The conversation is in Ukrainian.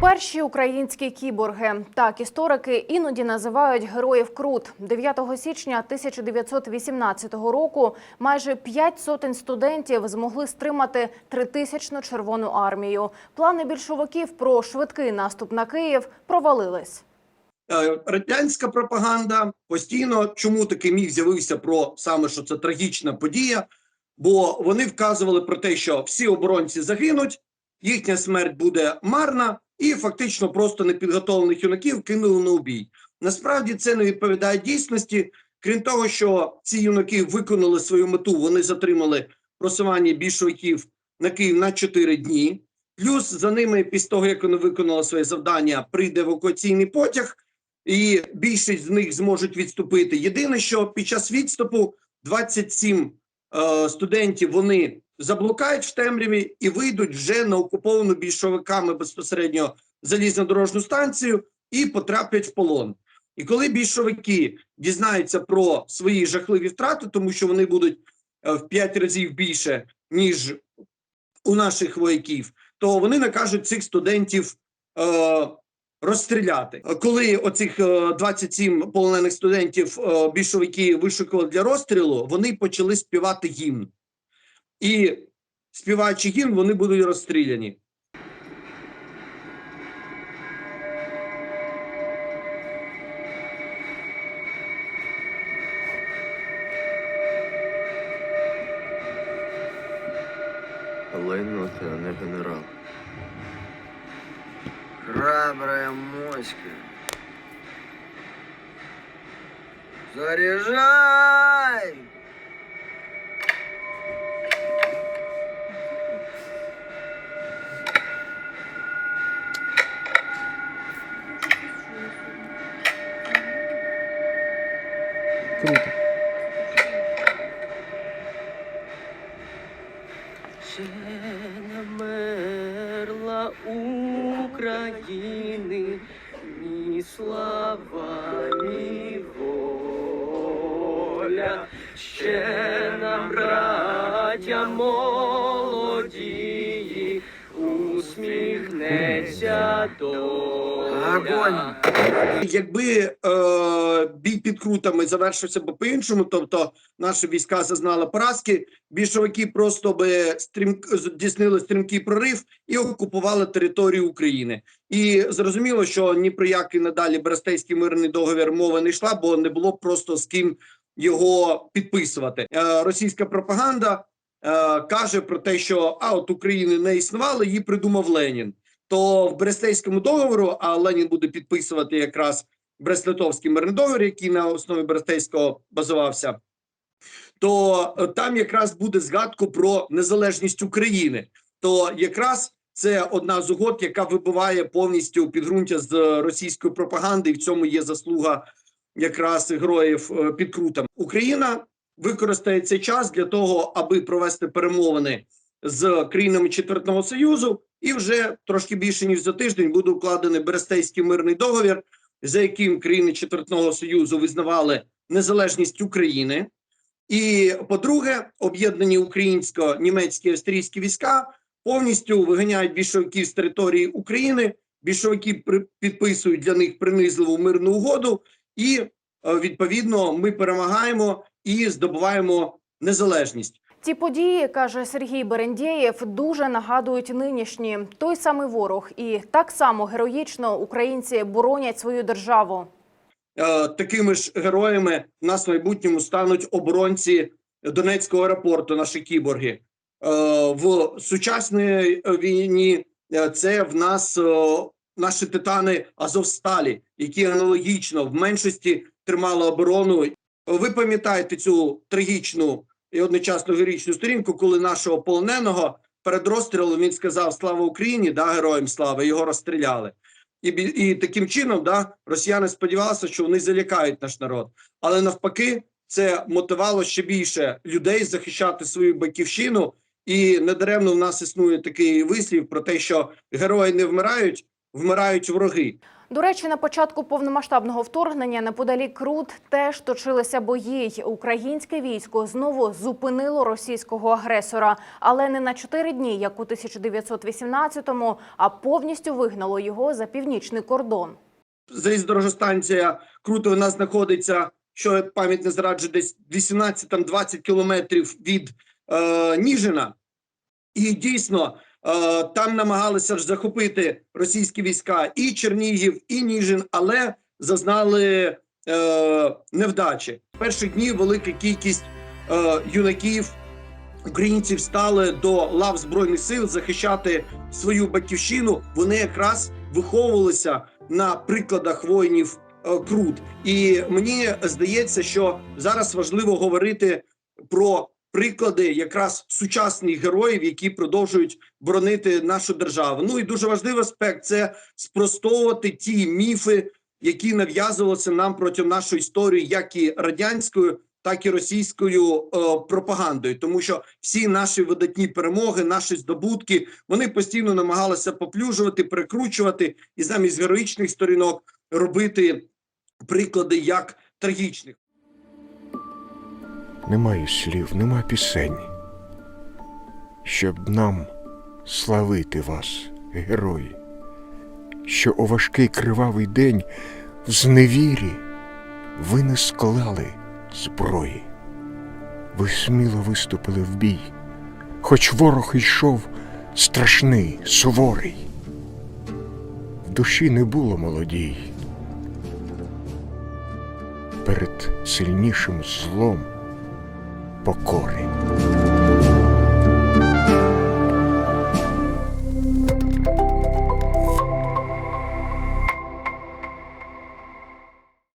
Перші українські кіборги. Так історики іноді називають героїв Крут. 9 січня 1918 року майже п'ять сотень студентів змогли стримати тритисячну червону армію. Плани більшовиків про швидкий наступ на Київ провалились. Е, радянська пропаганда постійно чому такий міф з'явився про саме що це трагічна подія, бо вони вказували про те, що всі оборонці загинуть, їхня смерть буде марна, і фактично просто непідготовлених юнаків кинули на убій. Насправді це не відповідає дійсності. Крім того, що ці юнаки виконали свою мету, вони затримали просування більшовиків на Київ на 4 дні. Плюс за ними, після того як вони виконали своє завдання, прийде евакуаційний потяг, і більшість з них зможуть відступити. Єдине, що під час відступу 27 е, студентів вони заблукають в темряві і вийдуть вже на окуповану більшовиками безпосередньо залізнодорожну станцію і потраплять в полон. І коли більшовики дізнаються про свої жахливі втрати, тому що вони будуть е, в 5 разів більше, ніж у наших вояків, то вони накажуть цих студентів е, розстріляти. Коли оцих е, 27 полонених студентів е, більшовики вишукували для розстрілу, вони почали співати гімн. І співаючи гімн, вони будуть розстріляні. Лайно ти, а не генерал. Храбрая моська. Заряжай! України, ні слава, ні воля. Ще нам, браття молодії, Огонь! Якби е, бій під крутами завершився б по-іншому, тобто наші війська зазнали поразки, більшовики просто би стрім... здійснили стрімкий прорив і окупували територію України. І зрозуміло, що ні про який надалі Берестейський мирний договір мови не йшла, бо не було просто з ким його підписувати. Е, російська пропаганда е, каже про те, що а от України не існувало, її придумав Ленін то в Брестейському договору, а Ленін буде підписувати якраз Брест-Литовський мирний договір, який на основі Брестейського базувався, то е, там якраз буде згадку про незалежність України. То якраз це одна з угод, яка вибиває повністю підґрунтя з російської пропаганди, і в цьому є заслуга якраз героїв е, під крутом. Україна використає цей час для того, аби провести перемовини з країнами Четвертного Союзу, і вже трошки більше ніж за тиждень буде укладений Берестейський мирний договір, за яким країни Четвертного Союзу визнавали незалежність України. І по-друге, об'єднані українсько-німецькі австрійські війська повністю виганяють більшовиків з території України. Більшовики підписують для них принизливу мирну угоду, і е, відповідно ми перемагаємо і здобуваємо незалежність. Ці події, каже Сергій Берендєєв, дуже нагадують нинішні. Той самий ворог, і так само героїчно українці боронять свою державу. Е, такими ж героями в нас в майбутньому стануть оборонці Донецького аеропорту, наші кіборги. Е, в сучасній війні е, це в нас наші титани Азовсталі, які аналогічно в меншості тримали оборону. Ви пам'ятаєте цю трагічну і одночасно героїчну сторінку, коли нашого полоненого перед розстрілом він сказав Слава Україні, да, героям слава, його розстріляли. І, і таким чином, да, росіяни сподівалися, що вони залякають наш народ. Але навпаки, це мотивувало ще більше людей захищати свою батьківщину. І недаремно в нас існує такий вислів про те, що герої не вмирають, вмирають вороги. До речі, на початку повномасштабного вторгнення неподалік Крут теж точилися бої. Українське військо знову зупинило російського агресора, але не на чотири дні, як у 1918-му, а повністю вигнало його за північний кордон. залізнодорожна Круто у нас знаходиться, що пам'ять не зраджує, десь 18-20 кілометрів від е, Ніжина. І дійсно там намагалися ж захопити російські війська і Чернігів, і Ніжин, але зазнали е, невдачі. В перші дні велика кількість е, юнаків. Українців стали до лав збройних сил захищати свою батьківщину. Вони якраз виховувалися на прикладах воїнів е, Крут. І мені здається, що зараз важливо говорити про приклади якраз сучасних героїв, які продовжують боронити нашу державу. Ну і дуже важливий аспект це спростовувати ті міфи, які нав'язувалися нам протягом нашої історії, як і радянською. Так і російською е, пропагандою, тому що всі наші видатні перемоги, наші здобутки, вони постійно намагалися поплюжувати, прикручувати і замість героїчних сторінок робити приклади як трагічних. Немає слів, нема пісень, щоб нам славити вас, герої, що у важкий кривавий день в зневірі ви не склали зброї, ви сміло виступили в бій, хоч ворог йшов страшний, суворий. В душі не було молодій. Перед сильнішим злом покори.